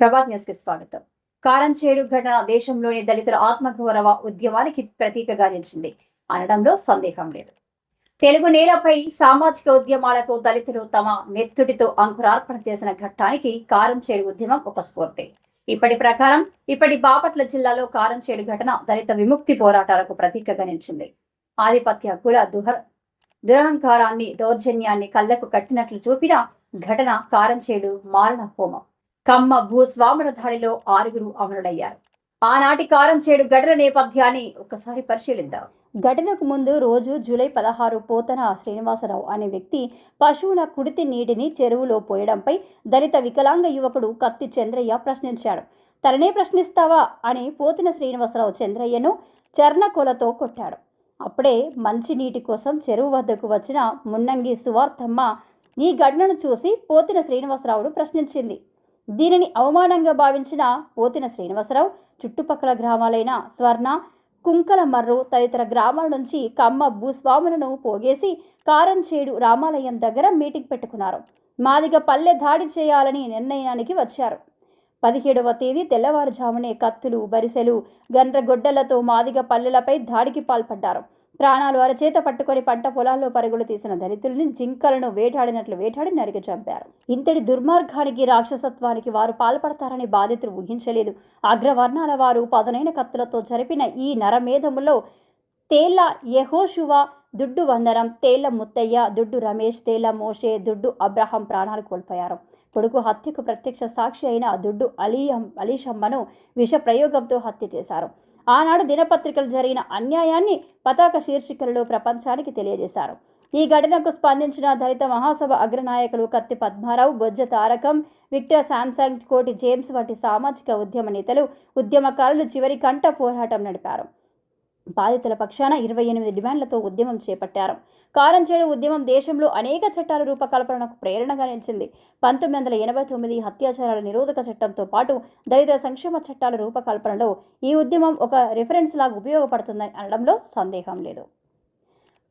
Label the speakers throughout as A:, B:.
A: ప్రభాత్ న్యూస్కి స్వాగతం. కారంచేడు ఘటన దేశంలోని దళితుల ఆత్మగౌరవ ఉద్యమానికి ప్రతీకగా నిలిచింది. అనడంలో సందేహం లేదు. తెలుగు నేలపై సామాజిక ఉద్యమాలకు దళితులు తమ నెత్తుడితో అంకురార్పణ చేసిన ఘట్టానికి కారంచేడు ఉద్యమం ఒక స్ఫూర్తి. ఇప్పటి ప్రకారం ఇప్పటి బాపట్ల జిల్లాలో కారంచేడు ఘటన దళిత విముక్తి పోరాటాలకు ప్రతీకగా నిలిచింది. ఆధిపత్య కుల దుహ దురహంకారాన్ని దౌర్జన్యాన్ని కళ్ళకు కట్టినట్లు చూపిన ఘటన కారంచేడు మారణ హోమం. కమ్మ భూస్వాముల దాడిలో ఆరుగురు అమరులయ్యారు ఆనాటి కారంచేడు ఘటన నేపథ్యాన్ని ఒకసారి పరిశీలిద్దాం. ఘటనకు ముందు రోజు జూలై పదహారు పోతన శ్రీనివాసరావు అనే వ్యక్తి పశువుల కుడితి నీటిని చెరువులో పోయడంపై దళిత వికలాంగ యువకుడు కత్తి చంద్రయ్య ప్రశ్నించాడు. తననే ప్రశ్నిస్తావా? అని పోతిన శ్రీనివాసరావు చంద్రయ్యను చర్ణకోలతో కొట్టాడు. అప్పుడే మంచినీటి కోసం చెరువు వద్దకు వచ్చిన మున్నంగి సువార్థమ్మ ఈ ఘటనను చూసి పోతిన శ్రీనివాసరావును ప్రశ్నించింది. దీనిని అవమానంగా భావించిన పోతిన శ్రీనివాసరావు చుట్టుపక్కల గ్రామాలైన స్వర్ణ కుంకలమర్రు తదితర గ్రామాల నుంచి కమ్మ భూస్వాములను పోగేసి కారంచేడు రామాలయం దగ్గర మీటింగ్ పెట్టుకున్నారు. మాదిగ పల్లె దాడి చేయాలని నిర్ణయానికి వచ్చారు. పదిహేడవ తేదీ తెల్లవారుజామునే కత్తులు బరిసెలు గండ్రగొడ్డలతో మాదిగ పల్లెలపై దాడికి పాల్పడ్డారు. ప్రాణాలు అరచేత పట్టుకొని పంట పొలాల్లో పరుగులు తీసిన దళితుల్ని జింకలను వేటాడినట్లు వేటాడి నరికి చంపారు. ఇంతటి దుర్మార్గానికి రాక్షసత్వానికి వారు పాల్పడతారని బాధితులు ఊహించలేదు అగ్రవర్ణాల వారు పదునైన కత్తులతో జరిపిన ఈ నరమేధములో తేళ్ళ యహోషువ దుడ్డు వందనం తేళ్ళ ముత్తయ్య దుడ్డు రమేష్ తేళ్ళ మోషే దుడ్డు అబ్రహం ప్రాణాలు కోల్పోయారు. కొడుకు హత్యకు ప్రత్యక్ష సాక్షి అయిన దుడ్డు అలీయం అలీషమ్మను విష ప్రయోగంతో హత్య చేశారు. ఆనాడు దినపత్రికలు జరిగిన అన్యాయాన్ని పతాక శీర్షికలలో ప్రపంచానికి తెలియజేశారు. ఈ ఘటనకు స్పందించిన దళిత మహాసభ అగ్రనాయకులు Katti Padmarao Bojja Tarakam Victor Samson Koti James వంటి సామాజిక ఉద్యమ నేతలు ఉద్యమకారులు చివరి కంట పోరాటం నడిపారు. బాధితుల పక్షాన ఇరవై ఎనిమిది డిమాండ్లతో ఉద్యమం చేపట్టారు. కారంచేడు ఉద్యమం దేశంలో అనేక చట్టాల రూపకల్పనకు ప్రేరణగా నిలిచింది. పంతొమ్మిది వందల ఎనభై తొమ్మిది అత్యాచారాల నిరోధక చట్టంతో పాటు దళిత సంక్షేమ చట్టాల రూపకల్పనలో ఈ ఉద్యమం ఒక రిఫరెన్స్ లాగా ఉపయోగపడుతుందని అనడంలో సందేహం లేదు.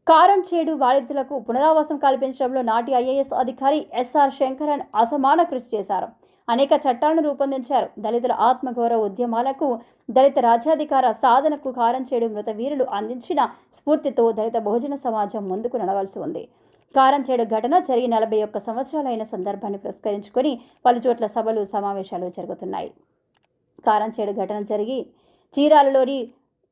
A: కారంచేడు బాధితులకు పునరావాసం కల్పించడంలో నాటి ఐఏఎస్ అధికారి ఎస్ఆర్ శంకరన్ అసమాన కృషి చేశారు. అనేక చట్టాలను రూపొందించారు. దళితుల ఆత్మగౌరవ ఉద్యమాలకు దళిత రాజ్యాధికార సాధనకు కారంచేడు మృత వీరులు అందించిన స్ఫూర్తితో దళిత బహుజన సమాజం ముందుకు నడవలసి ఉంది. కారంచేడు ఘటన జరిగి నలభై ఒక్క సంవత్సరాలైన సందర్భాన్ని పురస్కరించుకొని పలుచోట్ల సభలు సమావేశాలు జరుగుతున్నాయి. కారంచేడు ఘటన జరిగి చీరాలలోని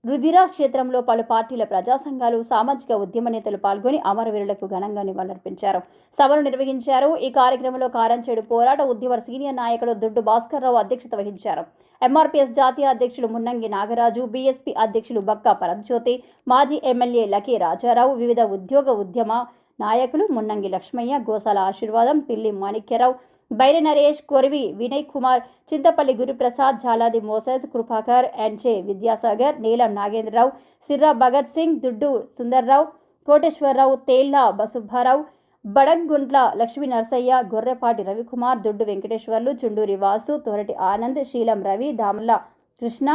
A: రుధిరా క్షేత్రంలో పలు పార్టీల ప్రజా సంఘాలు సామాజిక ఉద్యమ నేతలు పాల్గొని అమరవీరులకు ఘనంగా నివాళులర్పించారు. సభను నిర్వహించారు. ఈ కార్యక్రమంలో కారంచేడు పోరాట ఉద్యమ సీనియర్ నాయకుడు దుడ్డు భాస్కర్రావు అధ్యక్షత వహించారు. ఎంఆర్పీఎస్ జాతీయ అధ్యక్షులు మున్నంగి నాగరాజు బీఎస్పీ అధ్యక్షులు బక్కా పరంజ్యోతి మాజీ ఎమ్మెల్యే లకీ రాజారావు వివిధ ఉద్యోగ ఉద్యమ నాయకులు మున్నంగి లక్ష్మయ్య గోసాల ఆశీర్వాదం పిల్లి మాణిక్యరావు బైర నరేష్ కొరివి వినయ్ కుమార్ చింతపల్లి గురుప్రసాద్ జాలాది మోసెస్ కృపాకర్ ఎన్చే విద్యాసాగర్ నీలం నాగేంద్రరావు సిర్రా భగత్ సింగ్ దుడ్డు సుందర్రావు కోటేశ్వరరావు తేళ్ళ బసుబ్బారావు బడంగుంట్ల లక్ష్మీ నరసయ్య గొర్రెపాటి రవికుమార్ దుడ్డు వెంకటేశ్వర్లు చుండూరి వాసు తోరటి ఆనంద్ శీలం రవి దామల కృష్ణ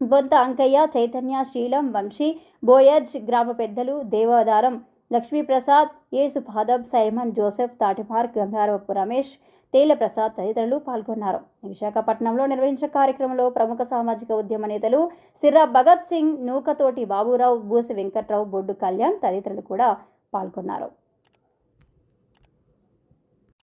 A: బొంత అంకయ్య చైతన్య శీలం వంశీ బోయజ్ గ్రామ పెద్దలు దేవాదారం లక్ష్మీప్రసాద్ యేసు పాదం సైమన్ జోసెఫ్ తాటిమార్క్ గంగారవపు రమేష్ తేలప్రసాద్ తదితరులు పాల్గొన్నారు. విశాఖపట్నంలో నిర్వహించిన కార్యక్రమంలో ప్రముఖ సామాజిక ఉద్యమ నేతలు సిర్రా భగత్ సింగ్ నూకతోటి బాబురావు బూసి వెంకట్రావు బొడ్డు కళ్యాణ్ తదితరులు కూడా పాల్గొన్నారు.